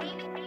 지금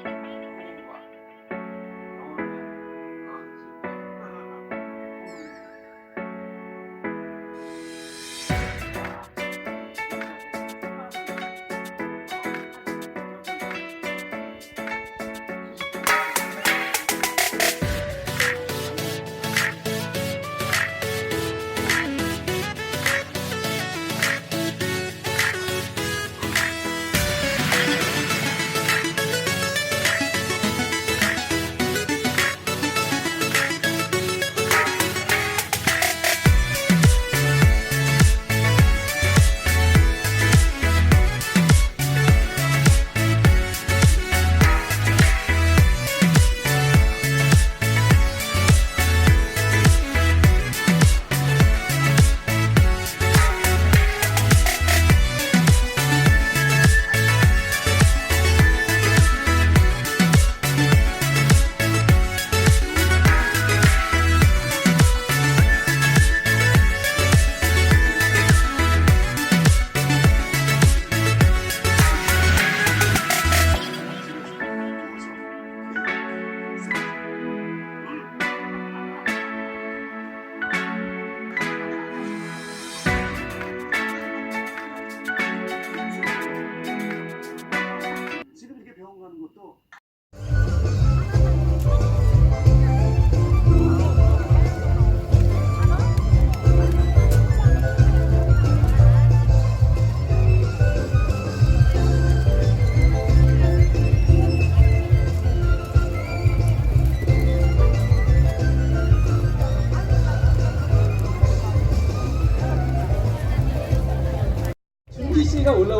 이렇게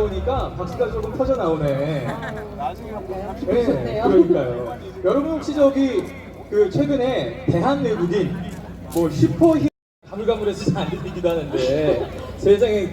올라오니까 박수가 조금 터져 나오네. 나중에 한번 네. 그러니까요. 여러분 혹시 저기 그 최근에 대한 외국인 뭐 슈퍼히 가물가물해서 잘안 들리기도 하는데 세상에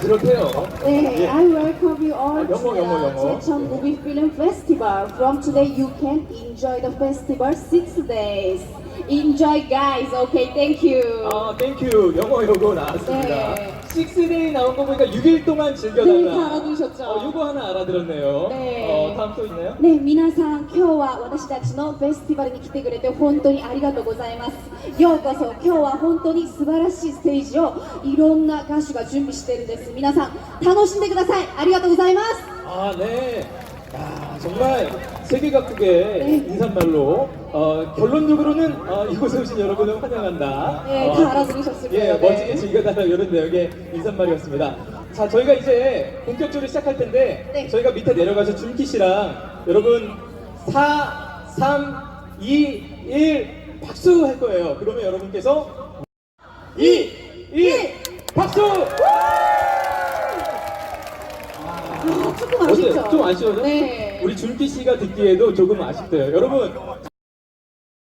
그렇대요. 네, 예. I welcome you all 아, 영어, to 영어, the 영어. Jecheon Movie Film Festival. From today, you can enjoy the festival six days. Enjoy, guys. Okay, thank you. 아, 땡큐. 영어 요거 나왔습니다. 네. 식스데이 나온 거 보니까 6일 동안 네, 즐겨달라. 다 알아두셨죠? 어, 요거 하나 알아들었네요. 네. 어, 다음 또 있나요? ね、皆さん、今日は私たちのフェスティバルに来てくれて本当にありがとうございます。ようこそ、今日は本当に素晴らしいステージをいろんな歌手が準備してるんです。皆さん、楽しんでください。ありがとうございます。 아, 네. 야, 정말 세계 각국의 네. 인사말로 어, 결론적으로는 어, 이곳에 오신 여러분을 환영한다. 네, 어, 다 알아들으셨을 예, 거예요. 멋지게 네. 즐겨달라 이런 내용의 인사말이었습니다. 자, 저희가 이제 본격적으로 시작할 텐데 네. 저희가 밑에 내려가서 준키 씨랑 여러분 4, 3, 2, 1 박수 할 거예요. 그러면 여러분께서 2, 1 박수! 아, 조금 어때요? 아쉽죠? 좀 아쉬워요? 네. 우리 준기 씨가 듣기에도 조금 아쉽대요. 여러분